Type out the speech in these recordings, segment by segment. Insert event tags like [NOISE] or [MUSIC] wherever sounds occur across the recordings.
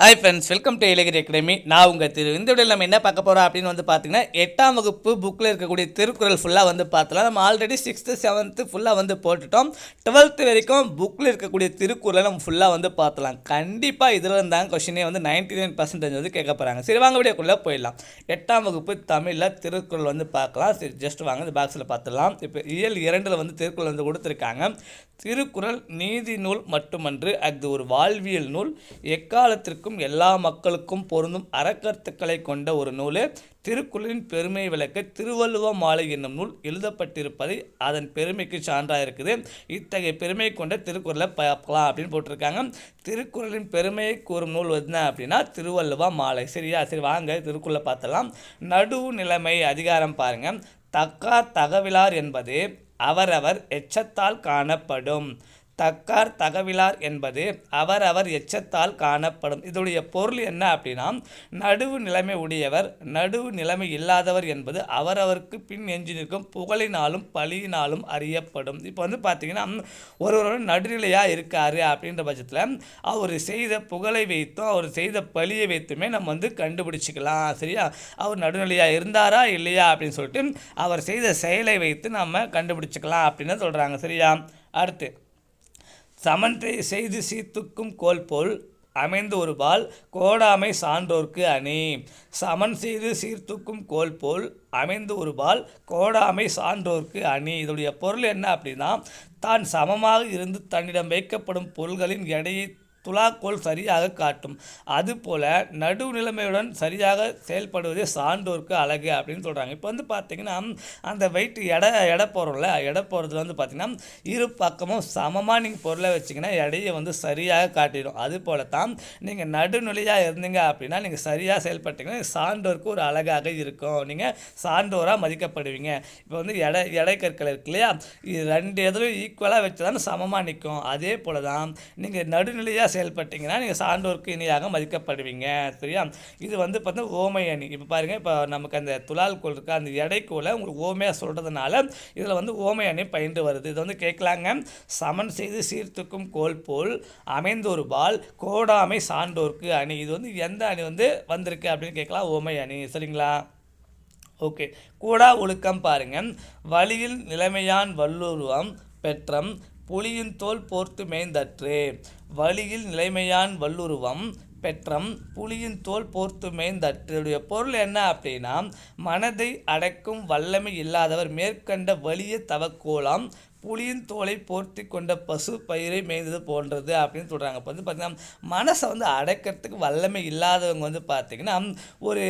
Hi friends welcome to Ilagiri academy நான் உங்கள் திரு இந்த வீடியோவில் நம்ம என்ன பார்க்க போகிறோம் அப்படின்னு வந்து பார்த்தீங்கன்னா எட்டாம் வகுப்பு புக்கில் இருக்கக்கூடிய திருக்குறள் ஃபுல்லாக வந்து பார்த்தலாம் நம்ம ஆல்ரெடி சிக்ஸ்த்து செவன்த்து ஃபுல்லாக வந்து போட்டுட்டோம். டுவெல்த்து வரைக்கும் புக்கில் இருக்கக்கூடிய திருக்குறளை நம்ம ஃபுல்லாக வந்து பார்த்தலாம் கண்டிப்பாக இதில் இருந்தாங்க கொஷினே வந்து நைன்டி நைன் பர்சன்டேஜ் வந்து கேட்க போகிறாங்க சரி வாங்க வீடியோக்குள்ளே போயிடலாம். எட்டாம் வகுப்பு தமிழில் திருக்குறள் வந்து பார்க்கலாம் சரி ஜஸ்ட் வாங்க இந்த பாக்ஸில் பார்த்துடலாம் இப்போ இயல் இரண்டில் வந்து திருக்குறள் வந்து கொடுத்துருக்காங்க. திருக்குறள் நீதி நூல் மட்டுமன்று அது ஒரு வாழ்வியல் நூல். எக்காலத்திற்கும் எல்லா மக்களுக்கும் பொருந்தும் அறக்கருத்துக்களை கொண்ட ஒரு நூலே. திருக்குறளின் பெருமை விளக்க திருவள்ளுவ மாலை என்னும் நூல் எழுதப்பட்டிருப்பதை அதன் பெருமைக்கு சான்றாக இருக்குது. இத்தகைய பெருமை கொண்ட திருக்குறளை பார்க்கலாம் அப்படின்னு போட்டிருக்காங்க. திருக்குறளின் பெருமையை கூறும் நூல் என்ன அப்படின்னா திருவள்ளுவ மாலை. சரியா? சரி வாங்க திருக்குறளை பார்த்தலாம் நடுவு நிலைமை அதிகாரம் பாருங்கள் தக்கா தகவிலார் என்பது அவரவர் எச்சத்தால் காணப்படும். தக்கார் தகவிலார் என்பது அவரவர் எச்சத்தால் காணப்படும். இதோடைய பொருள் என்ன அப்படின்னா நடுவு நிலைமை உடையவர் நடுவு நிலைமை இல்லாதவர் என்பது அவரவருக்கு பின் எஞ்சி நிற்கும் புகழினாலும் பழியினாலும் அறியப்படும். இப்போ வந்து பார்த்தீங்கன்னா ஒருவர் நடுநிலையாக இருக்கார் அப்படின்ற பட்சத்தில் அவர் செய்த புகழை வைத்தும் அவர் செய்த பழியை வைத்துமே நம்ம வந்து கண்டுபிடிச்சிக்கலாம். சரியா? அவர் நடுநிலையாக இருந்தாரா இல்லையா அப்படின்னு சொல்லிட்டு அவர் செய்த செயலை வைத்து நம்ம கண்டுபிடிச்சிக்கலாம் அப்படின்னு சொல்கிறாங்க சரியா? அடுத்து சமன்றை செய்து சீர்த்துக்கும் கோல் போல் அமைந்து ஒரு பால் கோடாமை சான்றோர்க்கு அணி. சமன் செய்து சீர்த்துக்கும் கோல் போல் அமைந்து ஒரு பால் கோடாமை சான்றோர்க்கு அணி. இதனுடைய பொருள் என்ன அப்படின்னா தான் சமமாக இருந்து தன்னிடம் வைக்கப்படும் பொருள்களின் எடையை துலாக்கோல் சரியாக காட்டும். அதுபோல் நடுநிலைமையுடன் சரியாக செயல்படுவதே சான்றோருக்கு அழகு அப்படின்னு சொல்கிறாங்க இப்போ வந்து பார்த்தீங்கன்னா அந்த வெயிட் எடை எடை போகிறோம்ல எடை போகிறதுல வந்து பார்த்தீங்கன்னா இரு பக்கமும் சமமாக நீங்கள் பொருளை வச்சிங்கன்னா எடையை வந்து சரியாக காட்டிடும். அதுபோல் தான் நீங்கள் நடுநிலையாக இருந்தீங்க அப்படின்னா நீங்கள் சரியாக செயல்பட்டீங்கன்னா சான்றோருக்கு ஒரு அழகாக இருக்கும். நீங்கள் சான்றோராக மதிக்கப்படுவீங்க. இப்போ வந்து எடை எடை கற்கள் இருக்கு இல்லையா? இது ரெண்டு எதிலும் ஈக்குவலாக வச்சு தான் சமமாக நிற்கும் அதே போல தான் நீங்கள் நடுநிலையாக செயல்பட்டீங்கன்னா நீங்கள் சான்றோருக்கு இணையாக மதிக்கப்படுவீங்க. சரியா? இது வந்து பார்த்தீங்கன்னா ஓமை அணி. இப்போ பாருங்கள் இப்போ நமக்கு அந்த துலால் கோல் இருக்கா அந்த எடைக்கோலை உங்களுக்கு ஓமையாக சொல்கிறதுனால இதில் வந்து ஓமை அணி பயின்று வருது. இது வந்து கேட்கலாங்க. சமன் செய்து சீர்த்துக்கும் கோல் போல் அமைந்த ஒரு பால் கோடாமை சான்றோர்க்கு அணி. இது வந்து எந்த அணி வந்து வந்திருக்கு அப்படின்னு கேட்கலாம். ஓமை அணி. சரிங்களா? ஓகே. கூடா ஒழுக்கம் பாருங்கள் வழியில் நிலைமையான் வல்லுருவம் பெற்றம் புலியின் தோல் போர்த்து மேய்ந்தற்று. வழியில் நிலைமையான் வல்லுருவம் பெற்றம் புலியின் தோல் போர்த்து மேய்ந்தற்றுடைய பொருள் என்ன அப்படின்னா மனதை அடக்கும் வல்லமை இல்லாதவர் மேற்கண்ட வலிய தவக்கோலாம் புளியின் தோலை போர்த்தி கொண்ட பசு பயிரை மேய்ந்தது போன்றது அப்படின்னு சொல்கிறாங்க இப்போ வந்து பார்த்திங்கன்னா மனசை வந்து அடக்கிறதுக்கு வல்லமை இல்லாதவங்க வந்து பார்த்திங்கன்னா ஒரு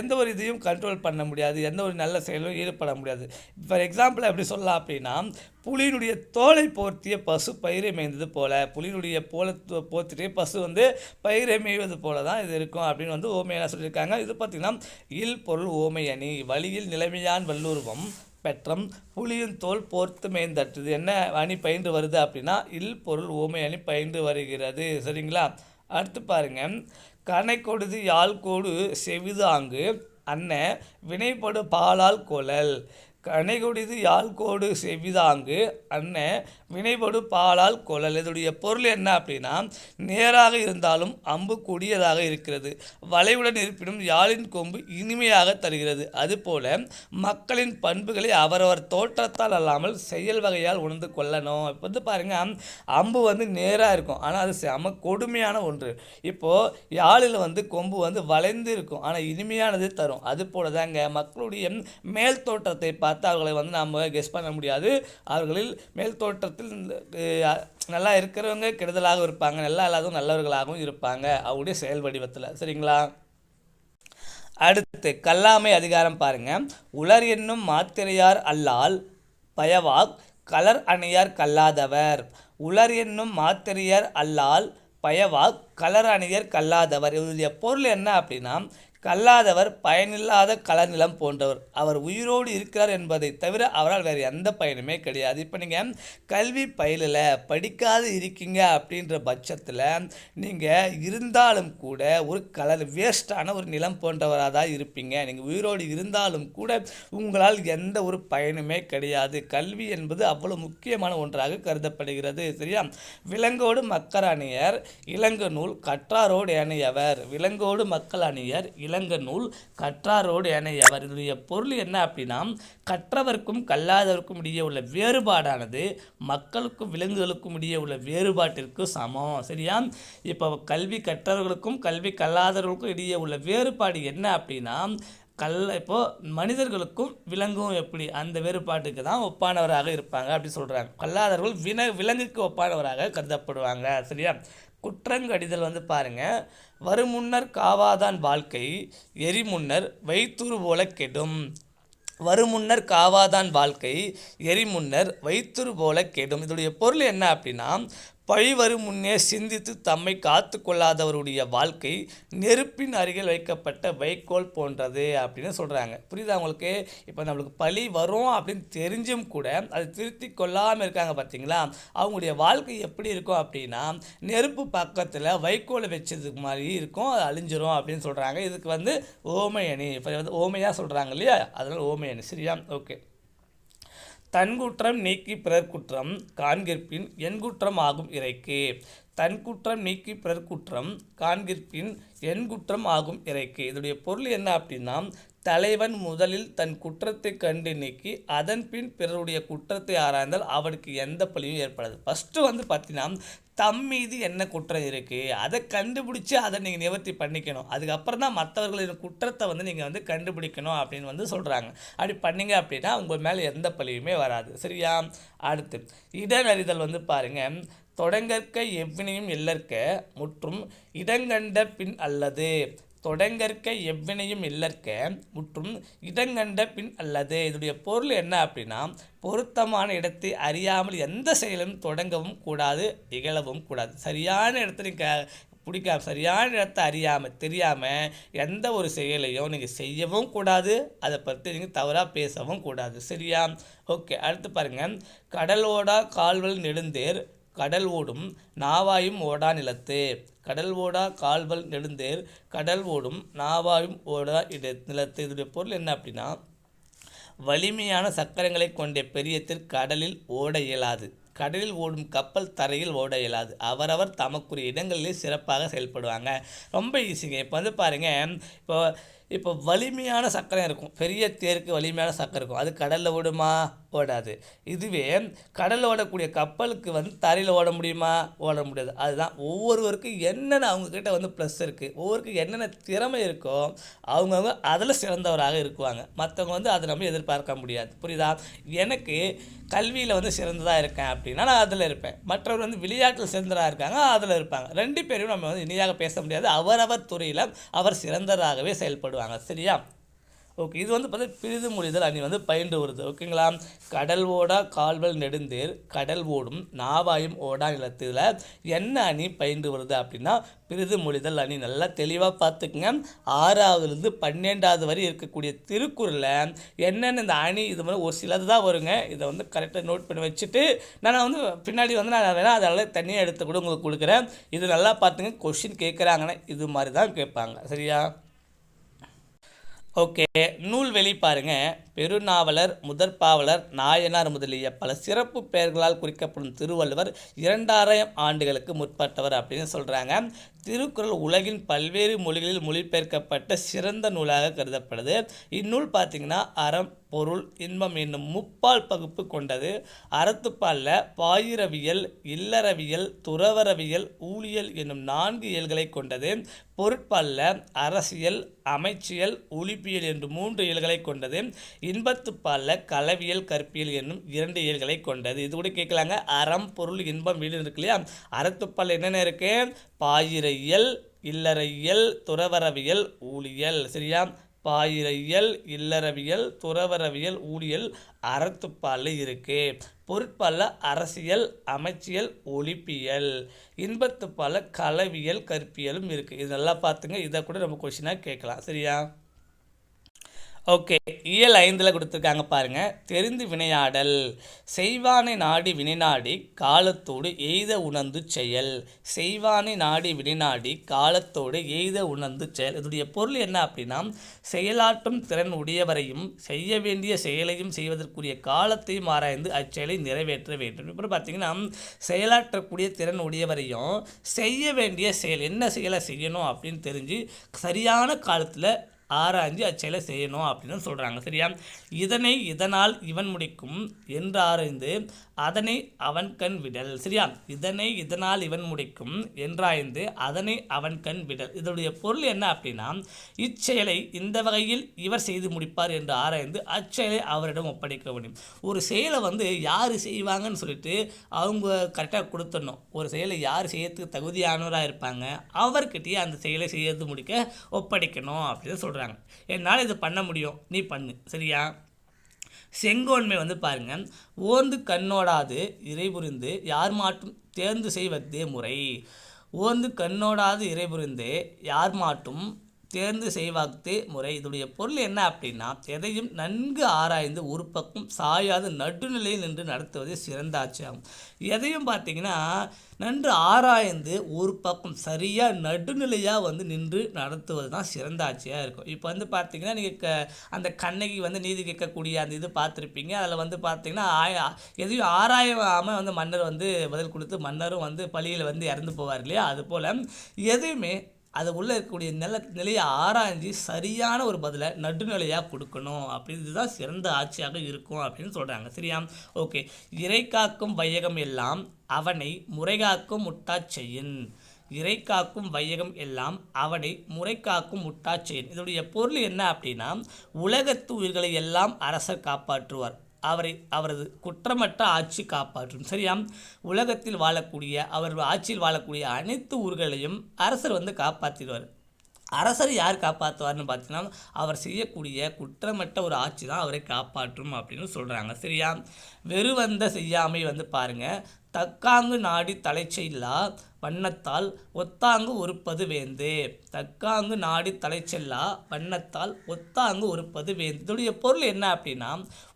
எந்த ஒரு இதையும் கண்ட்ரோல் பண்ண முடியாது எந்த ஒரு நல்ல செயலும் ஈடுபட முடியாது. ஃபார் எக்ஸாம்பிள் எப்படி சொல்லலாம் அப்படின்னா புலியினுடைய தோலை போர்த்திய பசு பயிரை மேய்ந்தது போல புலியினுடைய போல போர்த்திட்டே பசு வந்து பயிரை மேய்வது போல தான் இது இருக்கும் அப்படின்னு வந்து ஓமையெல்லாம் சொல்லியிருக்காங்க. இது பார்த்திங்கன்னா இல் பொருள் ஓமையணி வழியில் நிலைமையான் வல்லுருவம் பெற்றம் புலியின் தோல் போர்த்து மேய்ந்தட்டுது என்ன அணி பயின்று வருது அப்படின்னா இல் பொருள் ஓமை அணி பயின்று வருகிறது. சரிங்களா? அடுத்து பாருங்கள் கனை கொடுது யாழ் கோடு செவிதாங்கு அன்ன வினைப்படு பாலால் கொழல். கனைகொடிது யாழ்கோடு செவிதாங்கு அன்ன வினைபடு பாலால் கொழல். இதனுடைய பொருள் என்ன அப்படின்னா நேராக இருந்தாலும் அம்பு கொடியதாக இருக்கிறது. வளைவுடன் இருப்பினும் யாழின் கொம்பு இனிமையாக தருகிறது. அதுபோல மக்களின் பண்புகளை அவரவர் தோற்றத்தால் அல்லாமல் செயல் வகையால் உணர்ந்து கொள்ளணும். இப்போ வந்து பாருங்கள் அம்பு வந்து நேராக இருக்கும். ஆனால் அது செம கொடுமையான ஒன்று. இப்போது யாழில் வந்து கொம்பு வந்து வளைந்து இருக்கும். ஆனால் இனிமையானது தரும். அது போல தாங்க மக்களுடைய மேல் தோற்றத்தை பார்த்து அவர்களை வந்து நாம் கெஸ் பண்ண முடியாது. அவர்களில் மேல் தோற்றத்தில் நல்லா இருக்கிறவங்க கெடுதலாகவும் இருப்பாங்க நல்லா இல்லாதவங்க நல்லவர்களாகவும் இருப்பாங்க. அவருடைய செயல் வடிவத்தில். சரிங்களா? அடுத்து கல்லாமை அதிகாரம் பாருங்க. உலர் என்னும் மாத்திரையார் அல்லால் பயவாக் கலர் அணியார் கல்லாதவர். உலர் என்னும் மாத்திரையர் அல்லால் பயவாக் கலர் அணியர் கல்லாதவர். இதனுடைய பொருள் என்ன அப்படின்னா கல்லாதவர் பயனில்லாத களநிலம் போன்றவர். அவர் உயிரோடு இருக்கிறார் என்பதை தவிர அவரால் வேறு எந்த பயனுமே கிடையாது. இப்போ நீங்கள் கல்வி பயிலில் படிக்காது இருக்கீங்க அப்படின்ற பட்சத்தில் நீங்கள் இருந்தாலும் கூட ஒரு கலர் வேஸ்டான ஒரு நிலம் போன்றவராக தான் இருப்பீங்க. நீங்கள் உயிரோடு இருந்தாலும் கூட உங்களால் எந்த ஒரு பயனுமே கிடையாது. கல்வி என்பது அவ்வளவு முக்கியமான ஒன்றாக கருதப்படுகிறது சரியா? விலங்கோடு மக்கள் அணியர் இளங்க நூல் கற்றாரோடு அணியவர். விலங்கோடு மக்கள் அணியர் இளங்க நூல் கற்றாரோடு என இதனுடைய பொருள் என்ன அப்படின்னா கற்றவர்க்கும் கல்லாதவர்க்கும் இடையே உள்ள வேறுபாடானது மக்களுக்கும் விலங்குகளுக்கும் இடையே உள்ள வேறுபாட்டிற்கு சமம். சரியா? இப்போ கல்வி கற்றவர்களுக்கும் கல்வி கல்லாதவர்களுக்கும் இடையே உள்ள வேறுபாடு என்ன அப்படின்னா கல் இப்போது மனிதர்களுக்கும் விலங்கும் எப்படி? அந்த வேறுபாட்டுக்கு தான் ஒப்பானவராக இருப்பாங்க அப்படி சொல்கிறாங்க கல்லாதவர்கள் வின விலங்குக்கு ஒப்பானவராக கருதப்படுவாங்க. சரியா? குற்றங்கடிதல் வந்து பாருங்கள் வருமுன்னர் காவாதான் வாழ்க்கை எரிமுன்னர் வைத்தூறு போல கெடும். வருமுன்னர் காவாதான் வாழ்க்கை எரிமுன்னர் வைத்துரு போல கெடும். இதோடைய பொருள் என்ன அப்படின்னா பழி வரும் முன்னே சிந்தித்து தம்மை காத்து கொள்ளாதவருடைய வாழ்க்கை நெருப்பின் அருகில் வைக்கப்பட்ட வைக்கோல் போன்றது அப்படின்னு சொல்கிறாங்க புரியுதா உங்களுக்கு? இப்போ நம்மளுக்கு பழி வரும் அப்படின்னு தெரிஞ்சும் கூட அது திருத்தி கொள்ளாமல் இருக்காங்க பார்த்தீங்களா அவங்களுடைய வாழ்க்கை எப்படி இருக்கும் அப்படின்னா நெருப்பு பக்கத்தில் வைக்கோலை வச்சதுக்கு மாதிரி இருக்கும் அது அழிஞ்சிரும் அப்படின்னு சொல்கிறாங்க இதுக்கு வந்து ஓமையணி இப்போ வந்து ஓமையாக சொல்கிறாங்க இல்லையா? அதனால் ஓமையணி சரியா? ஓகே. தன் குற்றம் நீக்கி பிறர் குற்றம் காண்கிற்பின் என் குற்றம் ஆகும் இறைக்கு. தன் குற்றம் நீக்கி பிறர் குற்றம் காண்கிற்பின் என் குற்றம் ஆகும் இறைக்கு. இதனுடைய பொருள் என்ன அப்படின்னா தலைவன் முதலில் தன் குற்றத்தை கண்டு நீக்கி அதன் பின் பிறருடைய குற்றத்தை ஆராய்ந்தால் அவனுக்கு எந்த பழியும் ஏற்படாது. ஃபஸ்ட்டு வந்து பார்த்தீங்கன்னா தம் மீது என்ன குற்றம் இருக்குது அதை கண்டுபிடிச்சி அதை நீங்கள் நிவர்த்தி பண்ணிக்கணும். அதுக்கப்புறம் தான் மற்றவர்களின் குற்றத்தை வந்து நீங்கள் வந்து கண்டுபிடிக்கணும் அப்படின்னு வந்து சொல்கிறாங்க அப்படி பண்ணிங்க அப்படின்னா உங்கள் மேலே எந்த பழியுமே வராது. சரியா? அடுத்து இடனறிதல் வந்து பாருங்கள் தொடங்கற்க எவ்வினையும் இல்லற்க முற்றும் இடங்கண்ட பின் அல்லது தொடங்கற்க எவ்வினையும் இல்லற்க முற்றும் இடங்கண்ட பின் அல்லது இதனுடைய பொருள் என்ன அப்படின்னா பொருத்தமான இடத்தை அறியாமல் எந்த செயலும் தொடங்கவும் கூடாது நிகழவும் கூடாது. சரியான இடத்துல க பிடிக்காம சரியான இடத்தை அறியாமல் தெரியாமல் எந்த ஒரு செயலையும் நீங்கள் செய்யவும் கூடாது. அதை பற்றி நீங்கள் தவறாக பேசவும் கூடாது. சரியா? ஓகே அடுத்து பாருங்கள் கடலோட கால்வல் நெடுந்தேர் கடல் ஓடும் நாவாயும் ஓடா நிலத்து. கடல் ஓடா கால்வல் நெடுந்தேர். கடல் ஓடும் நாவாயும் ஓடா இட நிலத்து. இதனுடைய பொருள் என்ன அப்படின்னா வலிமையான சக்கரங்களை கொண்ட பெரியத்தில் கடலில் ஓட இயலாது. கடலில் ஓடும் கப்பல் தரையில் ஓட இயலாது. அவரவர் தமக்குரிய இடங்களிலே சிறப்பாக செயல்படுவாங்க. ரொம்ப ஈஸிங்க இப்போ வந்து பாருங்கள் இப்போ இப்போ வலிமையான சக்கரம் இருக்கும். பெரிய தேருக்கு வலிமையான சக்கரம் இருக்கும். அது கடலில் ஓடுமா? ஓடாது. இதுவே கடலில் ஓடக்கூடிய கப்பலுக்கு வந்து தரையில் ஓட முடியுமா? ஓட முடியாது. அதுதான் ஒவ்வொருவருக்கும் என்னென்ன அவங்கக்கிட்ட வந்து ப்ளஸ் இருக்குது ஒவ்வொருக்கும் என்னென்ன திறமை இருக்கோ அவங்கவுங்க அதில் சிறந்தவராக இருக்குவாங்க. மற்றவங்க வந்து அதை நம்ம எதிர்பார்க்க முடியாது. புரியுதா? எனக்கு கல்வியில் வந்து சிறந்ததாக இருக்கேன் அப்படின்னா நான் அதில் இருப்பேன். மற்றவர் வந்து விளையாட்டில் சிறந்ததாக இருக்காங்க அதில் இருப்பாங்க. ரெண்டு பேரும் நம்ம வந்து இணையாக பேச முடியாது. அவரவர் துறையில் அவர் சிறந்ததாகவே செயல்படுவாங்க. சரியா? ஓகே இது வந்து பார்த்தா பிரிது மொழிதல் அணி வந்து பயின்று வருது ஓகேங்களா கடல் ஓடா கால்வல் நெடுந்தேர் கடல் ஓடும் நாவாயும் ஓடா நிலத்தில் என்ன அணி பயின்று வருது அப்படின்னா பிரிது மொழிதல் அணி. நல்லா தெளிவாக பார்த்துக்குங்க. ஆறாவதுலேருந்து பன்னெண்டாவது வரை இருக்கக்கூடிய திருக்குறளில் என்னென்ன இந்த அணி இது மாதிரி ஒரு சிலது தான் வருங்க. இதை வந்து கரெக்டாக நோட் பண்ணி வச்சுட்டு நான் வந்து பின்னாடி வந்து நான் வேணால் அதெல்லாம் தனியாக எடுத்து கூட உங்களுக்கு கொடுக்குறேன். இது நல்லா பார்த்துங்க. கொஷின் கேட்குறாங்கன்னா இது மாதிரி தான் கேட்பாங்க. சரியா? ஓகே நூல்வெளி பாருங்க. பெருநாவலர் முதற்பாவலர் நாயனார் முதலிய பல சிறப்பு பெயர்களால் குறிக்கப்படும் திருவள்ளுவர் இரண்டாயிரம் ஆண்டுகளுக்கு முற்பட்டவர் அப்படின்னு சொல்கிறாங்க திருக்குறள் உலகின் பல்வேறு மொழிகளில் மொழிபெயர்க்கப்பட்ட சிறந்த நூலாக கருதப்படுது. இந்நூல் பார்த்திங்கன்னா அறம் பொருள் இன்பம் என்னும் முப்பால் பகுப்பு கொண்டது. அறத்துப்பாலில் பாயிரவியல் இல்லறவியல் துறவரவியல் ஊழியல் என்னும் நான்கு இயல்களை கொண்டது. பொருட்பாலில் அரசியல் அமைச்சியல் ஒழிப்பியல் என்று மூன்று இயல்களை கொண்டது. இன்பத்துப்பாலில் களவியல் கற்பியல் என்னும் இரண்டு இயல்களை கொண்டது. இது கூட கேட்கலாங்க. அறம் பொருள் இன்பம் வீடு இருக்கு இல்லையா? அறத்துப்பால் என்னென்ன இருக்குது பாயிரவியல் இல்லறையியல் துறவரவியல் ஊழியல். சரியா? பாயிரவியல் இல்லறவியல் துறவரவியல் ஊழியல் அறத்துப்பால் இருக்குது பொருட்பால் அரசியல் அமைச்சியல் ஒழிப்பியல். இன்பத்துப்பால் கலவியல் கற்பியலும் இருக்குது இதெல்லாம் பார்த்துங்க. இதை கூட நம்ம கொஷினாக கேட்கலாம். சரியா? ஓகே இயல் ஐந்தில் கொடுத்துருக்காங்க பாருங்கள் தெரிந்து வினையாடல். செய்வானை நாடி வினைநாடி காலத்தோடு எய்த உணர்ந்து செயல். செய்வானை நாடி வினைநாடி காலத்தோடு எய்த உணர்ந்து செயல். இதனுடைய பொருள் என்ன அப்படின்னா செயலாற்றும் திறன் உடையவரையும் செய்ய வேண்டிய செயலையும் செய்வதற்குரிய காலத்தையும் ஆராய்ந்து அச்செயலை நிறைவேற்ற வேண்டும். இப்போ பார்த்தீங்கன்னா செயலாற்றக்கூடிய திறன் உடையவரையும் செய்ய வேண்டிய செயல் என்ன செயலை செய்யணும் அப்படின்னு தெரிஞ்சு சரியான காலத்தில் ஆராய்ஞ்சு அச்செயலை செய்யணும் அப்படின்னு சொல்கிறாங்க சரியா? இதனை இதனால் இவன் முடிக்கும் என்று ஆராய்ந்து அதனை அவன் கண் விடல். சரியா? இதனை இதனால் இவன் முடிக்கும் என்றாய்ந்து அதனை அவன் கண் விடல். இதனுடைய பொருள் என்ன அப்படின்னா இச்செயலை இந்த வகையில் இவர் செய்து முடிப்பார் என்று ஆராய்ந்து அச்செயலை அவரிடம் ஒப்படைக்க முடியும் ஒரு செயலை வந்து யார் செய்வாங்கன்னு சொல்லிட்டு அவங்க கரெக்டாக கொடுத்துடணும். ஒரு செயலை யார் செய்யறதுக்கு தகுதியானவராக இருப்பாங்க அவர்கிட்டயே அந்த செயலை செய்யறது முடிக்க ஒப்படைக்கணும் அப்படின்னு சொல்கிறாங்க என்னால் இது பண்ண முடியும். நீ பண்ணு. சரியா? செங்கோன்மை வந்து பாருங்க. ஓர்ந்து கண்ணோடாது இறைபுரிந்து யார் மாட்டும் தேர்ந்து செய்வதே முறை. ஓர்ந்து கண்ணோடாது இறைபுரிந்து யார் மாட்டும் தேர்ந்து செய்வாக்தே முறை. இதனுடைய பொருள் என்ன அப்படின்னா எதையும் நன்கு ஆராய்ந்து ஒரு பக்கம் சாயாது நடுநிலையில் நின்று நடத்துவதே சிறந்த ஆட்சியாகும். எதையும் பார்த்தீங்கன்னா நன்று ஆராய்ந்து ஒரு பக்கம் சரியாக நடுநிலையாக வந்து நின்று நடத்துவது தான் சிறந்த ஆட்சியாக இருக்கும். இப்போ வந்து பார்த்தீங்கன்னா நீங்கள் க அந்த கண்ணகி வந்து நீதி கேட்கக்கூடிய அந்த இது பார்த்துருப்பீங்க. அதில் வந்து பார்த்தீங்கன்னா ஆய எதையும் ஆராயாமல் வந்து மன்னர் வந்து பதில் கொடுத்து மன்னரும் வந்து பழியில் வந்து இறந்து போவார் இல்லையா? அதுபோல் எதையுமே அது உள்ளே இருக்கக்கூடிய நில நிலையை ஆராய்ஞ்சு சரியான ஒரு பதிலை நடுநிலையாக கொடுக்கணும். அப்படின்னு தான் சிறந்த ஆட்சியாக இருக்கும் அப்படின்னு சொல்கிறாங்க சரியா? ஓகே. இறை காக்கும் வையகம் எல்லாம் அவனை முறைகாக்கும் முட்டாச் செய்யின் இறை காக்கும் வையகம் எல்லாம் அவனை முறை காக்கும் முட்டாச்செயின். இதனுடைய பொருள் என்ன அப்படின்னா உலகத்து உயிர்களை எல்லாம் அரசர் காப்பாற்றுவார். அவரை அவரது குற்றமற்ற ஆட்சி காப்பாற்றும். சரியா? உலகத்தில் வாழக்கூடிய அவர் ஆட்சியில் வாழக்கூடிய அனைத்து ஊர்களையும் அரசர் வந்து காப்பாற்றிடுவார் அரசர் யார் காப்பாற்றுவார்னு பார்த்தீங்கன்னா அவர் செய்யக்கூடிய குற்றமற்ற ஒரு ஆட்சி தான் அவரை காப்பாற்றும் அப்படின்னு சொல்கிறாங்க சரியா? வெறுவந்த செய்யாமை வந்து பாருங்கள் தக்காங்கு நாடி தலைச்சையில்லா வண்ணத்தால் ஒத்தாங்கு உறுப்பது வேந்து. தக்காங்கு நாடி தலை செல்லா வண்ணத்தால் ஒத்தாங்கு உறுப்பது வேந்து. இதோடைய பொருள் என்ன அப்படின்னா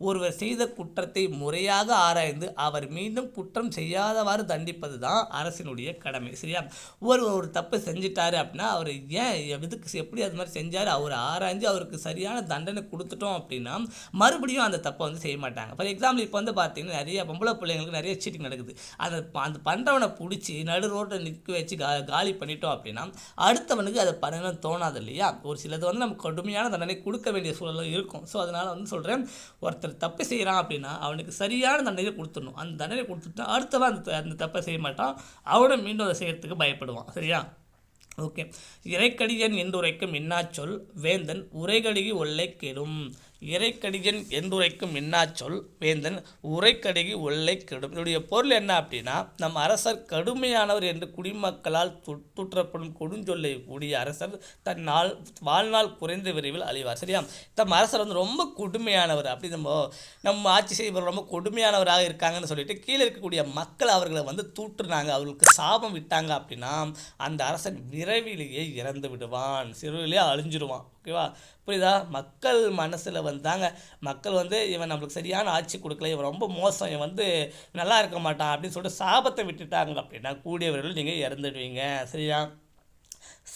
ஒருவர் செய்த குற்றத்தை முறையாக ஆராய்ந்து அவர் மீண்டும் குற்றம் செய்யாதவாறு தண்டிப்பது தான் அரசினுடைய கடமை சரியா? ஒரு ஒரு தப்பு செஞ்சிட்டாரு அப்படின்னா அவர் ஏன் எதுக்கு எப்படி அது மாதிரி செஞ்சார்? அவர் ஆராய்ஞ்சு அவருக்கு சரியான தண்டனை கொடுத்துட்டோம் அப்படின்னா மறுபடியும் அந்த தப்பை வந்து செய்ய மாட்டாங்க. ஃபார் எக்ஸாம்பிள் இப்போ வந்து பார்த்தீங்கன்னா நிறைய பொம்பளை பிள்ளைங்களுக்கு நிறைய சீட்டிங் நடக்குது. அந்த அந்த பண்ணுறவனை பிடிச்சி நடு ரோட்டை நிற்க வச்சு கா காலி பண்ணிட்டோம் அப்படின்னா அடுத்தவனுக்கு அதை பண்ணணும்னு தோணாது இல்லையா? ஒரு சிலது வந்து நம்ம கடுமையான தண்டனை கொடுக்க வேண்டிய சூழலும் இருக்கும். ஸோ அதனால் வந்து சொல்கிறேன் ஒருத்தர் தப்பு செய்கிறான் அப்படின்னா அவனுக்கு சரியான தண்டனை கொடுத்துடணும். அந்த தண்டனை கொடுத்துட்டா அடுத்தவன் அந்த அந்த தப்பை செய்ய மாட்டான். அவனும் மீண்டும் அதை செய்யறதுக்கு பயப்படுவான். சரியா? ஓகே இறைக்கடியன் என்றுரைக்கும் சொல் வேந்தன் உரைகடிகி ஒல்லை கெடும். இறைக்கடியன் என்றுரைக்கும் இன்னாச்சொல் வேந்தன் உரைக்கடிகி ஒல்லை கெடும். இதனுடைய பொருள் என்ன அப்படின்னா நம் அரசர் கடுமையானவர் என்று குடிமக்களால் தூற்றப்படும் கொடுஞ்சொல்லை கூடிய அரசர் தன் நாள் வாழ்நாள் குறைந்த விரைவில் அழிவார். சரியா? நம் அரசர் வந்து ரொம்ப கொடுமையானவர். அப்படி நம்ம நம்ம ஆட்சி செய்வர் ரொம்ப கொடுமையானவராக இருக்காங்கன்னு சொல்லிட்டு கீழே இருக்கக்கூடிய மக்கள் அவர்களை வந்து தூற்றுனாங்க. அவர்களுக்கு சாபம் விட்டாங்க அப்படின்னா அந்த அரசன் விரைவிலேயே இறந்து விடுவான். சிறுவிலேயே அழிஞ்சிருவான். ஓகேவா? புரியுதா? மக்கள் மனசில் வந்தாங்க. மக்கள் வந்து இவன் நம்மளுக்கு சரியான ஆட்சி கொடுக்கல இவன் ரொம்ப மோசம் இவன் வந்து நல்லா இருக்க மாட்டான் அப்படின்னு சொல்லிட்டு சாபத்தை விட்டுட்டாங்க அப்படின்னா கூடியவர்கள் நீங்கள் இறந்துடுவீங்க. சரியா?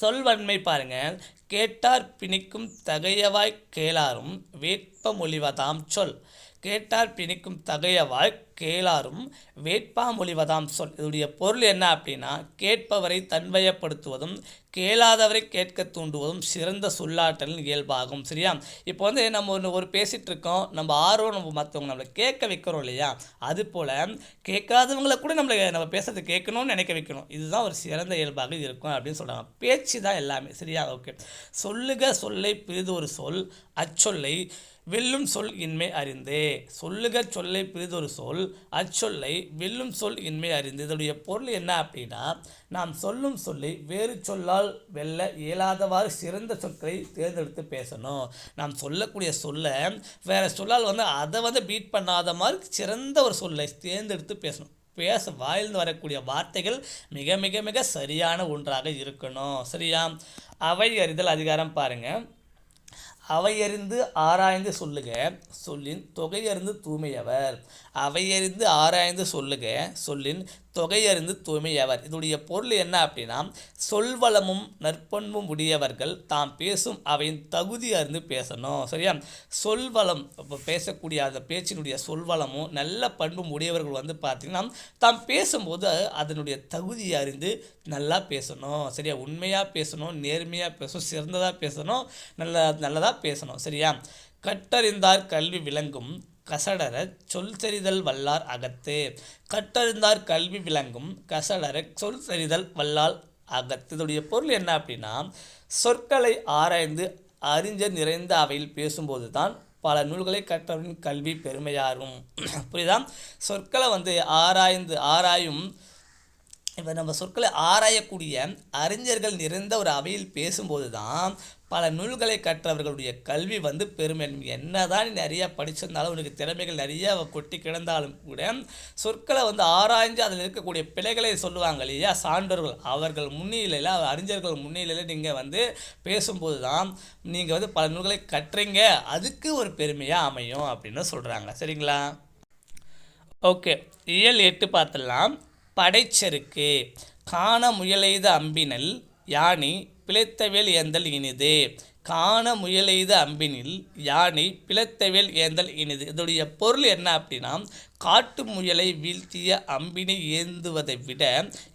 சொல்வன்மை பாருங்கள் கேட்டார் பிணிக்கும் தகையவாய் கேளாரும் வேட்பமொழிவதாம் சொல். கேட்டார் பிணிக்கும் தகையவாய் கேளாரும் வேட்பா மொழிவதாம் சொல். இதனுடைய பொருள் என்ன அப்படின்னா கேட்பவரை தன்வயப்படுத்துவதும் கேளாதவரை கேட்க தூண்டுவதும் சிறந்த சொல்லாற்றலின் இயல்பாகும் சரியா? இப்போ வந்து நம்ம ஒன்று ஒரு பேசிகிட்டு இருக்கோம் நம்ம ஆர்வம் நம்ம மற்றவங்க நம்மளை கேட்க வைக்கிறோம் இல்லையா? அது போல் கேட்காதவங்களை கூட நம்மளை நம்ம பேசுறது கேட்கணும்னு நினைக்க வைக்கணும். இதுதான் ஒரு சிறந்த இயல்பாக இருக்கும் அப்படின்னு சொல்கிறாங்க பேச்சு தான் எல்லாமே சரியா? ஓகே. சொல்லுக சொல்லை பிரிது ஒரு சொல் அச்சொல்லை வெல்லும் சொல் இன்மை அறிந்தே. சொல்லுக சொல்லை பிரிதொரு சொல் அச்சொல்லை வெல்லும் சொல் இன்மை அறிந்து. இதனுடைய பொருள் என்ன அப்படின்னா நாம் சொல்லும் சொல்லி வேறு சொல்லால் வெல்ல இயலாதவாறு சிறந்த சொற்களை தேர்ந்தெடுத்து பேசணும். நாம் சொல்லக்கூடிய சொல்லை வேறு சொல்லால் வந்து அதை வந்து பீட் பண்ணாத மாதிரி சிறந்த ஒரு சொல்லை தேர்ந்தெடுத்து பேசணும். பேச வாயிலிருந்து வரக்கூடிய வார்த்தைகள் மிக மிக மிக சரியான ஒன்றாக இருக்கணும். சரியா? அவை அறிதல் அதிகாரம் பாருங்கள் அவையறிந்து ஆராய்ந்து சொல்லுக சொல்லின் தொகையறிந்து தூய்மையவர் அவையறிந்து ஆராய்ந்து சொல்லுக சொல்லின் தொகையறிந்து தூய்மையவர். இதனுடைய பொருள் என்ன அப்படின்னா சொல்வளமும் நற்பண்பும் உடையவர்கள் தாம் பேசும் அவையின் தகுதி அறிந்து பேசணும். சரியா? சொல்வளம் இப்போ பேசக்கூடிய அந்த பேச்சினுடைய சொல்வளமும் நல்ல பண்பும் உடையவர்கள் வந்து பார்த்திங்கன்னா தாம் பேசும்போது அதனுடைய தகுதியை அறிந்து நல்லா பேசணும். சரியா? உண்மையாக பேசணும் நேர்மையாக பேசணும் சிறந்ததாக பேசணும் நல்ல நல்லதாக பேசணும். சரியா? கட்டறிந்தார் கல்வி விளங்கும் கசடர சொல் செறிதல் வல்லார் அகத்து. கற்றறிந்தார் கல்வி விளங்கும் கசடர சொல் செறிதல் வல்லால் அகத்து. இதோடைய பொருள் என்ன அப்படின்னா சொற்களை ஆராய்ந்து அறிஞர் நிறைந்த அவையில் பேசும்போது தான் பல நூல்களை கற்றவரின் கல்வி பெருமையாகும். [CLEARS THROAT] புரியுதா? சொற்களை வந்து ஆராய்ந்து ஆராயும் இப்போ நம்ம சொற்களை ஆராயக்கூடிய அறிஞர்கள் நிறைந்த ஒரு அவையில் பேசும்போது தான் பல நூல்களை கற்றவர்களுடைய கல்வி வந்து பெருமை என்னதான் நீ நிறையா படிச்சிருந்தாலும் உனக்கு திறமைகள் நிறைய கொட்டி கிடந்தாலும் கூட சொற்களை வந்து ஆராய்ஞ்சு அதில் இருக்கக்கூடிய பிழைகளை சொல்லுவாங்க இல்லையா? சான்றோர்கள். அவர்கள் முன்னிலையில் அறிஞர்கள் முன்னிலையில் நீங்கள் வந்து பேசும்போது தான் நீங்கள் வந்து பல நூல்களை கற்றீங்க. அதுக்கு ஒரு பெருமையாக அமையும் அப்படின்னு சொல்கிறாங்க சரிங்களா? ஓகே. இயல் எட்டு பார்த்துடலாம். படைச்செருக்கு காண முயலெய்த அம்பினல் யானி பிழைத்தவேல் ஏந்தல் இனிது. காண முயலெய்த அம்பினில் யானை பிழைத்தவேல் ஏந்தல் இனிது. இதோடைய பொருள் என்ன அப்படின்னா காட்டு முயலை வீழ்த்திய அம்பினை ஏந்துவதை விட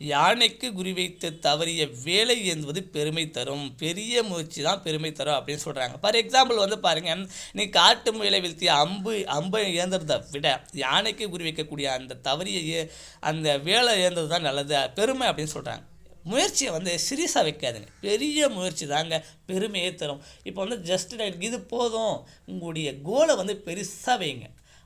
யானைக்கு குறிவைத்து தவறிய வேலை ஏந்துவது பெருமை தரும். பெரிய முயற்சி தான் பெருமை தரும் அப்படின்னு சொல்கிறாங்க ஃபார் எக்ஸாம்பிள் வந்து பாருங்கள் நீ காட்டு முயலை வீழ்த்திய அம்பு அம்பை ஏந்துறதை விட யானைக்கு குறிவைக்கக்கூடிய அந்த தவறிய ஏ- அந்த வேலை ஏந்தது தான் நல்லது பெருமை அப்படின்னு சொல்கிறாங்க முயற்சியை வந்து சீரியஸாக வைக்காதுங்க. பெரிய முயற்சி தாங்க பெருமையே தரும். இப்போ வந்து ஜஸ்ட் இது போதும். உங்களுடைய கோலை வந்து பெருசாக வைங்க.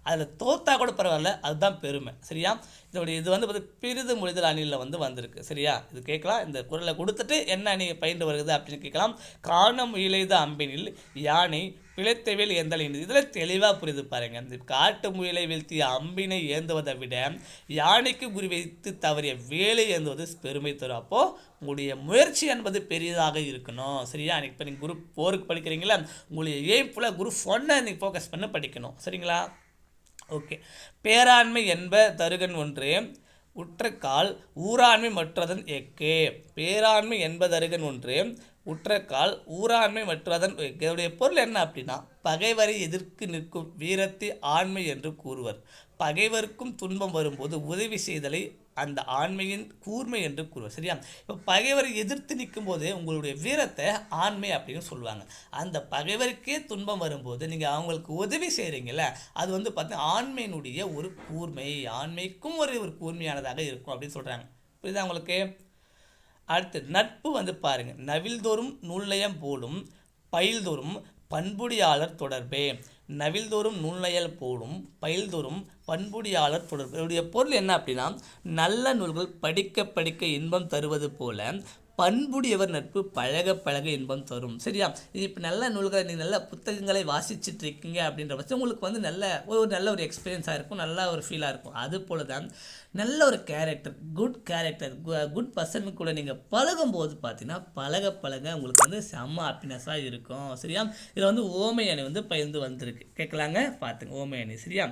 அதில் தோத்தா கூட பரவாயில்ல அதுதான் பெருமை. சரியா? இதோடைய இது வந்து பார்த்து பிரிது மொழிதல் அணியில் வந்து வந்திருக்கு. சரியா? இது கேட்கலாம். இந்த குரலை கொடுத்துட்டு என்ன அணி பயின்று வருகிறது அப்படின்னு கேட்கலாம். காணம் இழைத அம்பினில் யானை பிழைத்தவில் ஏந்தல் இதில் தெளிவாக புரியுது பாருங்க. இந்த காட்டு முயலை வீழ்த்திய அம்பினை ஏந்துவதை விட யானைக்கு குறி வைத்து தவறிய வேலை ஏந்துவது பெருமை தரும். அப்போது உங்களுடைய முயற்சி என்பது பெரியதாக இருக்கணும். சரியா? இப்போ நீங்கள் குரூப் ஃபோருக்கு படிக்கிறீங்களா உங்களுடைய எய்ம் ஃபுல்லாக குரூப் ஒன்னை நீங்கள் ஃபோக்கஸ் பண்ணி படிக்கணும். சரிங்களா? ஓகே. பேராண்மை என்ப தருகன் ஒன்று உற்றக்கால் ஊராண்மை மற்றதன் எக்கு. பேராண்மை என்பதருகன் ஒன்று உற்றக்கால் ஊராண்மை மற்றதன் எக்கு. இதனுடைய பொருள் என்ன அப்படின்னா பகைவரை எதிர்க்கு நிற்கும் வீரத்தை ஆண்மை என்று கூறுவர். பகைவருக்கும் துன்பம் வரும்போது உதவி செய்தலை அந்த ஆண்மையின் கூர்மை என்று கூறுவார். சரியா? இப்போ பகைவரை எதிர்த்து நிற்கும்போது உங்களுடைய வீரத்தை ஆண்மை அப்படின்னு சொல்லுவாங்க. அந்த பகைவருக்கே துன்பம் வரும்போது நீங்கள் அவங்களுக்கு உதவி செய்கிறீங்கள அது வந்து பார்த்தீங்கன்னா ஆண்மையினுடைய ஒரு கூர்மை ஆண்மைக்கும் ஒரு ஒரு கூர்மையானதாக இருக்கும் அப்படின்னு சொல்கிறாங்க புரியுதா உங்களுக்கு? அடுத்து நட்பு வந்து பாருங்கள் நவில்தோறும் நூல்நயம் போலும் பயில்தோறும் பண்புடியாளர் தொடர்பே. நவில்தோறும் நூல்நயல் போலும் பயில்தோறும் பண்புடியாளர் தொடர்பு. இதனுடைய பொருள் என்ன அப்படின்னா நல்ல நூல்கள் படிக்க படிக்க இன்பம் தருவது போல பண்புடையவர் நட்பு பழக பழக இன்பம் தரும். சரியா? இது இப்போ நல்ல நூல்களை நீங்கள் நல்ல புத்தகங்களை வாசிச்சுட்டு இருக்கீங்க அப்படின்ற பட்சம் உங்களுக்கு வந்து நல்ல ஒரு நல்ல ஒரு எக்ஸ்பீரியன்ஸாக இருக்கும் நல்ல ஒரு ஃபீலாக இருக்கும். அது போல தான் நல்ல ஒரு character good character good person கூட நீங்கள் பழகும்போது பார்த்தீங்கன்னா பழக பழக உங்களுக்கு வந்து செம்ம ஹாப்பினஸாக இருக்கும். சரியா? இதில் வந்து ஓமை அணி வந்து பயிர்ந்து வந்திருக்கு. கேட்கலாங்க? பார்த்துங்க ஓமை அணி. சரியா?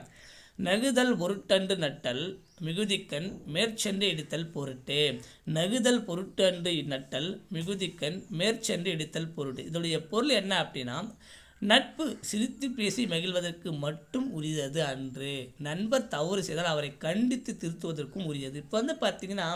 நகுதல் பொருட்டண்டு நட்டல் மிகுதிக்கண் மேற்சென்று இடித்தல் பொருட்டு. நகுதல் பொருட்டண்டு நட்டல் மிகுதிக்கண் மேற்சென்று இடித்தல் பொருட்டு. இதோடைய பொருள் என்ன அப்படின்னா நட்பு சிரித்து பேசி மகிழ்வதற்கு மட்டும் உரியது அன்று. நண்பர் தவறு செய்தால் அவரை கண்டித்து திருத்துவதற்கும் உரியது. இப்போ வந்து பார்த்தீங்கன்னா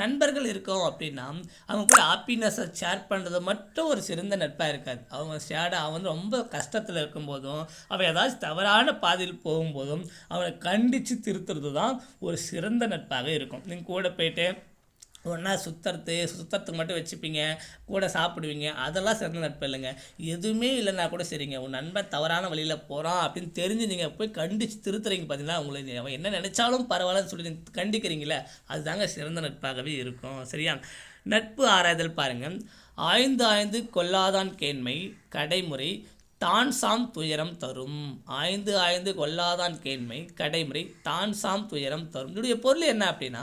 நண்பர்கள் இருக்கோம் அப்படின்னா அவங்க கூட ஹாப்பினஸை ஷேர் பண்ணுறது மட்டும் ஒரு சிறந்த நட்பாக இருக்காது. அவங்க ஷேடாக அவன் வந்து ரொம்ப கஷ்டத்தில் இருக்கும்போதும் அவன் ஏதாச்சும் தவறான பாதையில் போகும்போதும் அவனை கண்டித்து திருத்துறது தான் ஒரு சிறந்த நட்பாக இருக்கும். நீங்கள் கூட போயிட்டு ஒன்றா சுத்தறது சுத்தத்துக்கு மட்டும் வச்சுப்பீங்க கூட சாப்பிடுவீங்க அதெல்லாம் சிறந்த நட்பு இல்லைங்க. எதுவுமே இல்லைன்னா கூட சரிங்க உன் நண்பன் தவறான வழியில் போகிறான் அப்படின்னு தெரிஞ்சு நீங்கள் போய் கண்டித்து திருத்துறீங்க பார்த்தீங்கன்னா உங்களை அவன் என்ன நினச்சாலும் பரவாயில்லன்னு சொல்லி கண்டிக்கிறீங்களே அதுதாங்க சிறந்த நட்பாகவே இருக்கும் சரியா? நட்பு ஆராய்தல் பாருங்கள் ஆய்ந்து ஆய்ந்து கொல்லாதான் கேண்மை கடைமுறை தான் சாம் துயரம் தரும். ஆய்ந்து ஆய்ந்து கொல்லாதான் கேண்மை. கடைமுறை தான் சாம் துயரம் தரும். இதனுடைய பொருள் என்ன அப்படின்னா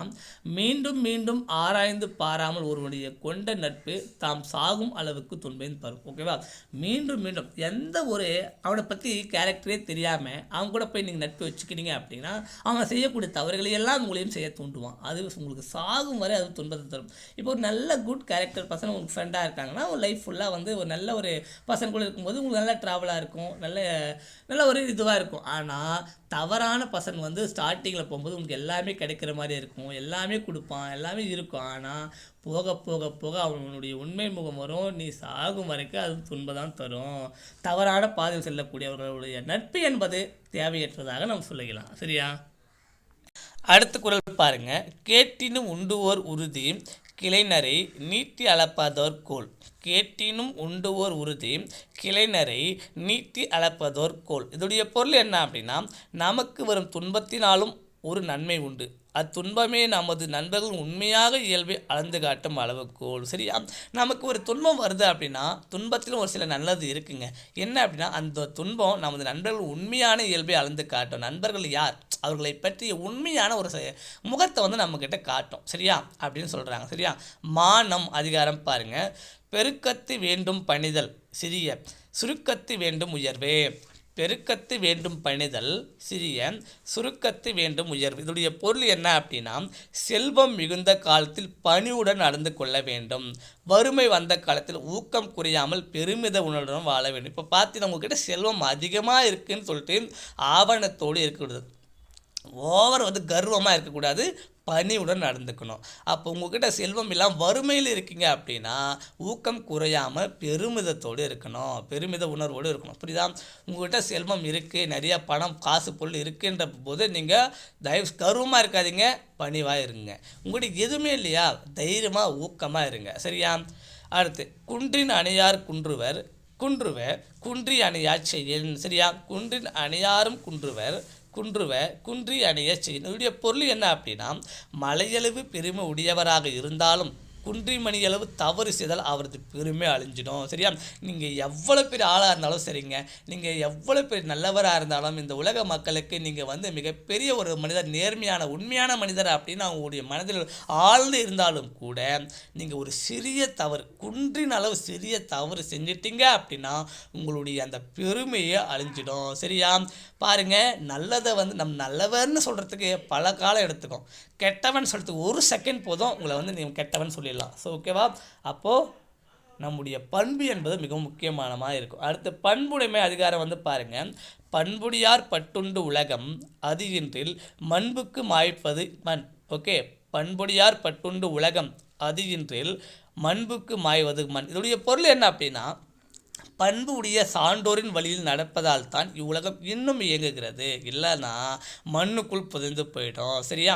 மீண்டும் மீண்டும் ஆராய்ந்து பாராமல் ஒருவனுடைய கொண்ட நட்பு தாம் சாகும் அளவுக்கு துன்பம் தரும். ஓகேவா மீண்டும் மீண்டும் எந்த ஒரு அவனை பற்றி கேரக்டரே தெரியாமல் அவன் கூட போய் நீங்கள் நட்பு வச்சுக்கிறீங்க அப்படின்னா அவன் செய்யக்கூடிய தவறுகளை எல்லாம் உங்களையும் செய்ய தூண்டுவான். அது உங்களுக்கு சாகும் வரை அது துன்பத்தை தரும். இப்போ ஒரு நல்ல குட் கேரக்டர் பர்சன் உங்களுக்கு ஃப்ரெண்டாக இருக்காங்கன்னா உங்கள் லைஃப் ஃபுல்லாக வந்து ஒரு நல்ல ஒரு பர்சன் கூட இருக்கும்போது உங்களுக்கு நல்ல ட்ராவலாக இருக்கும். நல்ல நல்ல ஒரு இதுவாக இருக்கும். ஆனால் தவறான பசங்க வந்து ஸ்டார்டிங்கில் போகும்போது உங்களுக்கு எல்லாமே கிடைக்கிற மாதிரி இருக்கும். எல்லாமே கொடுப்பான். எல்லாமே இருக்கும். ஆனால் போக போக போக அவனுடைய உண்மை முகம் வரும். நீ சாகும் வரைக்கும் அது துன்பம் தான் தரும். தவறான பாதையில் செல்லக்கூடியவர்களுடைய நட்பு என்பது தேவையற்றதாக நாம் சொல்லிக்கலாம். சரியா? அடுத்த குரல் பாருங்க. கேட்டினும் உண்டுவோர் உறுதி. கிளைநரை நீட்டி அளப்பதோர் கோல். கேட்டினும் உண்டுவோர் உறுதி கிளைநரை நீட்டி அளப்பதோர் கோல். இதோடைய பொருள் என்ன அப்படின்னா நமக்கு வரும் துன்பத்தினாலும் ஒரு நன்மை உண்டு. அத்துன்பமே நமது நண்பர்கள் உண்மையாக இயல்பை அளந்து காட்டும் அளவுக்கோள் சரியா? நமக்கு ஒரு துன்பம் வருது அப்படின்னா துன்பத்திலும் ஒரு சில நல்லது இருக்குங்க. என்ன அப்படின்னா அந்த துன்பம் நமது நண்பர்கள் உண்மையான இயல்பை அளந்து காட்டும். நண்பர்கள் யார்? அவர்களை பற்றிய உண்மையான ஒரு செ- முகத்தை வந்து நம்மக்கிட்ட காட்டும். சரியா? அப்படின்னு சொல்கிறாங்க சரியா? மானம் அதிகாரம் பாருங்கள் பெருக்கத்து வேண்டும் பணிதல். சிறிய. சுருக்கத்து வேண்டும் உயர்வே. பெருக்கத்து வேண்டும் பணிதல். சிறிய. சுருக்கத்து வேண்டும் உயர்வு. இதனுடைய பொருள் என்ன அப்படின்னா செல்வம் மிகுந்த காலத்தில் பணிவுடன் நடந்து கொள்ள வேண்டும். வறுமை வந்த காலத்தில் ஊக்கம் குறையாமல் பெருமித உணர்வுடன் வாழ வேண்டும். இப்போ பார்த்தீங்கன்னா உங்ககிட்ட செல்வம் அதிகமாக இருக்குன்னு சொல்லிட்டு ஆவணத்தோடு இருக்கிறது ஓவர் வந்து கர்வமாக இருக்கக்கூடாது. பணிவுடன் நடந்துக்கணும். அப்போ உங்ககிட்ட செல்வம் இல்லாமல் வறுமையில் இருக்கீங்க அப்படின்னா ஊக்கம் குறையாமல் பெருமிதத்தோடு இருக்கணும். பெருமித உணர்வோடு இருக்கணும். புரியுதா? உங்ககிட்ட செல்வம் இருக்குது நிறைய பணம் காசு பொருள் இருக்குன்ற போது நீங்கள் தயவு கர்வமாக இருக்காதீங்க. பணிவாக இருங்க. உங்கள்கிட்ட எதுவுமே இல்லையா? தைரியமாக ஊக்கமாக இருங்க. சரியா? அடுத்து குன்றின் அணியார் குன்றுவர் குன்றுவர் குன்றி அணியார் செய்யன் சரியா? குன்றின் அணியாரும் குன்றுவர் குன்றுவ குன்றி அணிய செய்யன் இதனுடைய பொருள் என்ன அப்படின்னா மலையளவு பெருமை உடையவராக இருந்தாலும் குன்றிமணியளவு தவறு செய்தால் அவரது பெருமை அழிஞ்சிடும். சரியா? நீங்கள் எவ்வளோ பெரிய ஆளாக இருந்தாலும் சரிங்க. நீங்கள் எவ்வளோ பெரிய நல்லவராக இருந்தாலும் இந்த உலக மக்களுக்கு நீங்கள் வந்து மிகப்பெரிய ஒரு மனிதர் நேர்மையான உண்மையான மனிதர் அப்படின்னு அவங்களுடைய மனதில் ஆழ்ந்து இருந்தாலும் கூட நீங்கள் ஒரு சிறிய தவறு குன்றின் அளவு சிறிய தவறு செஞ்சிட்டீங்க அப்படின்னா உங்களுடைய அந்த பெருமையை அழிஞ்சிடும். சரியா? பாருங்கள் நல்லதை வந்து நம் நல்லவர்னு சொல்கிறதுக்கு பல காலம் எடுத்துக்கும். கெட்டவன் சொல்கிறதுக்கு ஒரு செகண்ட் போதும் உங்களை வந்து நீங்கள் கெட்டவன் சொல்லி சொல்லிடலாம் ஸோ ஓகேவா அப்போது நம்முடைய பண்பு என்பது மிகவும் முக்கியமானமாக இருக்கும். அடுத்து பண்புடைமை அதிகாரம் வந்து பாருங்கள் பண்புடியார் பட்டுண்டு உலகம் அது இன்றில் மண்புக்கு மாய்ப்பது மண். ஓகே பண்புடியார் பட்டுண்டு உலகம் அது இன்றில் மண்புக்கு மாய்வது மண். இதனுடைய பொருள் என்ன அப்படின்னா பண்பு உடைய சான்றோரின் வழியில் நடப்பதால் தான் இவ்வுலகம் இன்னும் இயங்குகிறது. இல்லைன்னா மண்ணுக்குள் புதைந்து போயிடும். சரியா?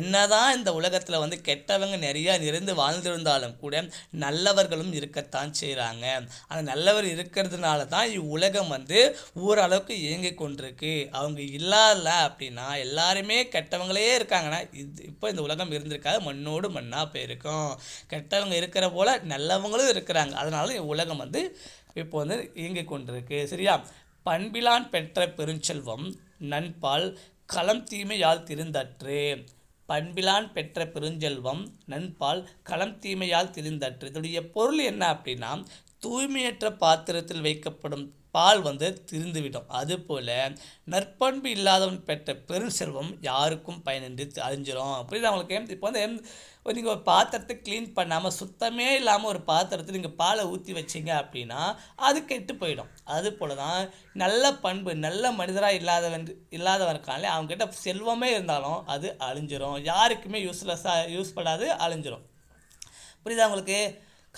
என்னதான் இந்த உலகத்தில் வந்து கெட்டவங்க நிறையா நிறைந்து வாழ்ந்திருந்தாலும் கூட நல்லவர்களும் இருக்கத்தான் செய்கிறாங்க அந்த நல்லவர் இருக்கிறதுனால தான் இவ்வுலகம் வந்து ஓரளவுக்கு இயங்கி கொண்டிருக்கு. அவங்க இல்லாத அப்படின்னா எல்லாருமே கெட்டவங்களே இருக்காங்கன்னா இது இப்போ இந்த உலகம் இருந்திருக்காது. மண்ணோடு மண்ணாக போயிருக்கும். கெட்டவங்க இருக்கிற போல நல்லவங்களும் இருக்கிறாங்க. அதனால உலகம் வந்து இப்போ வந்து இயங்கிக் கொண்டிருக்கு. சரியா? பண்பிலான் பெற்ற பெருஞ்செல்வம் நண்பால் களம் தீமையால் திருந்தற்று. பண்பிலான் பெற்ற பெருஞ்செல்வம் நண்பால் களம் தீமையால் திருந்தற்று. இதனுடைய பொருள் என்ன அப்படின்னா தூய்மையற்ற பாத்திரத்தில் வைக்கப்படும் பால் வந்து திருந்துவிடும். அதுபோல் நற்பண்பு இல்லாதவன் பெற்ற பெரும் செல்வம் யாருக்கும் பயனின்றி அழிஞ்சிரும். புரியுதா உங்களுக்கு? இப்போ வந்து நீங்கள் ஒரு பாத்திரத்தை க்ளீன் பண்ணாமல் சுத்தமே இல்லாமல் ஒரு பாத்திரத்தை நீங்கள் பாலை ஊற்றி வச்சீங்க அப்படின்னா அது கெட்டு போயிடும். அதுபோல தான் நல்ல பண்பு நல்ல மனிதராக இல்லாதவன் இல்லாதவன் இருக்காங்களே அவங்ககிட்ட செல்வமே இருந்தாலும் அது அழிஞ்சிரும். யாருக்குமே யூஸ்லெஸ்ஸாக யூஸ் பண்ணாது அழிஞ்சிரும். புரியுதா உங்களுக்கு?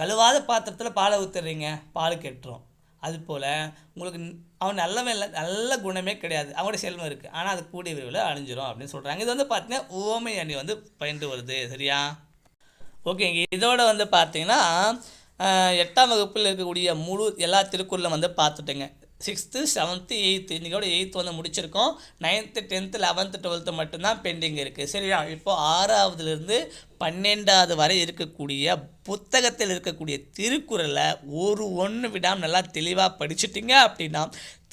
கழுவாத பாத்திரத்தில் பாலை ஊற்றுறீங்க பால் கெட்டுரும். அதுபோல் உங்களுக்கு அவன் நல்லவன் இல்லை நல்ல குணமே கிடையாது. அவனோட செல்வம் இருக்குது ஆனால் அது கூடிய விரைவில் அழிஞ்சிரும் அப்படின்னு சொல்கிறாங்க இது வந்து பார்த்தீங்கன்னா ஓமை அணி வந்து பயின்று வருது. சரியா? ஓகேங்க இதோட வந்து பார்த்தீங்கன்னா எட்டாம் வகுப்பில் இருக்கக்கூடிய முழு எல்லா திருக்குறளும் வந்து பார்த்துட்டேங்க சிக்ஸ்த்து செவன்த்து எயித்து இன்றைக்கோட எயித்து வந்து முடிச்சிருக்கோம். நைன்த்து டென்த்து லெவன்த்து டுவெல்த்து மட்டும்தான் பெண்டிங் இருக்குது சரியா? இப்போ ஆறாவதுலேருந்து பன்னெண்டாவது வரை இருக்கக்கூடிய புத்தகத்தில் இருக்கக்கூடிய திருக்குறளை ஒரு ஒன்று விடாமல் நல்லா தெளிவாக படிச்சுட்டிங்க அப்படின்னா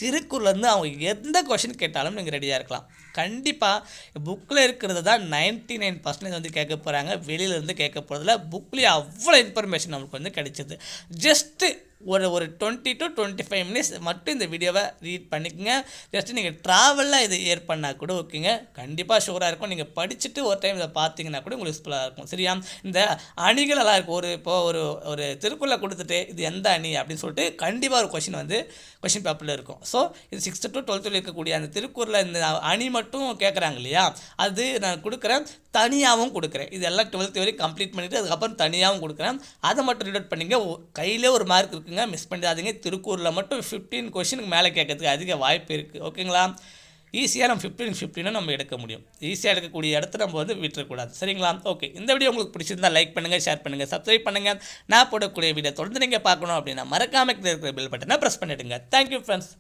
திருக்குறள்லேருந்து அவங்க எந்த கொஷின் கேட்டாலும் நீங்கள் ரெடியாக இருக்கலாம். கண்டிப்பாக புக்கில் இருக்கிறது தான் நைன்ட்டி நைன் பர்சன்டேஜ் வந்து கேட்க போகிறாங்க வெளியிலேருந்து கேட்க போகிறதுல புக்லேயே அவ்வளோ இன்ஃபர்மேஷன் நம்மளுக்கு வந்து கிடைச்சிது. ஜஸ்ட்டு ஒரு ஒரு twenty two twenty five minutes மட்டும் இந்த வீடியோவை ரீட் பண்ணிக்கோங்க. ஜஸ்ட் நீங்கள் ட்ராவலில் இது ஏர் பண்ணால் கூட ஓகேங்க கண்டிப்பாக ஷூராக இருக்கும். நீங்கள் படிச்சுட்டு ஒரு டைம் இதை பார்த்தீங்கன்னா கூட உங்களுக்கு யூஸ்ஃபுல்லாக இருக்கும். சரியா? இந்த அணிகளெல்லாம் இருக்கும் ஒரு இப்போ ஒரு ஒரு திருக்குறளை கொடுத்துட்டு இது எந்த அணி அப்படின்னு சொல்லிட்டு கண்டிப்பாக ஒரு கொஷின் வந்து கொஷின் பேப்பரில் இருக்கும். ஸோ இது சிக்ஸ்த்து டு டுவெல்த்தில் இருக்கக்கூடிய அந்த திருக்குறளில் இந்த அணி மட்டும் கேட்குறாங்க இல்லையா? அது நான் கொடுக்குறேன். தனியாகவும் கொடுக்குறேன். இது எல்லாம் டுவெல்த் வரைக்கும் கம்ப்ளீட் பண்ணிவிட்டு அதுக்கப்புறம் தனியாகவும் கொடுக்குறேன். அதை மட்டும் ரீட் பண்ணிங்க கையிலே ஒரு மார்க் இருக்குங்க. மிஸ் பண்ணிடாதீங்க. திருக்கூரில் மட்டும் ஃபிஃப்டீன் கொஷினுக்கு மேலே கேட்கறதுக்கு அதிக வாய்ப்பு இருக்குது ஓகேங்களா ஈஸியாக நம்ம ஃபிஃப்டீன் ஃபிஃப்டினும் நம்ம எடுக்க முடியும். ஈஸியாக எடுக்கக்கூடிய இடத்த நம்ம வந்து விட்டுறக்கூடாது. சரிங்களா? ஓகே இந்த வீடியோ உங்களுக்கு பிடிச்சிருந்தா லைக் பண்ணுங்கள் ஷேர் பண்ணுங்கள் சப்ஸ்கிரைப் பண்ணுங்கள் நான் போடக்கூடிய வீடியோ தொடர்ந்து நீங்கள் பார்க்கணும் அப்படின்னா மறக்காம இருக்கிற பில் பட்டனை ப்ரெஸ் பண்ணிவிடுங்க தேங்க்யூ ஃப்ரெண்ட்ஸ்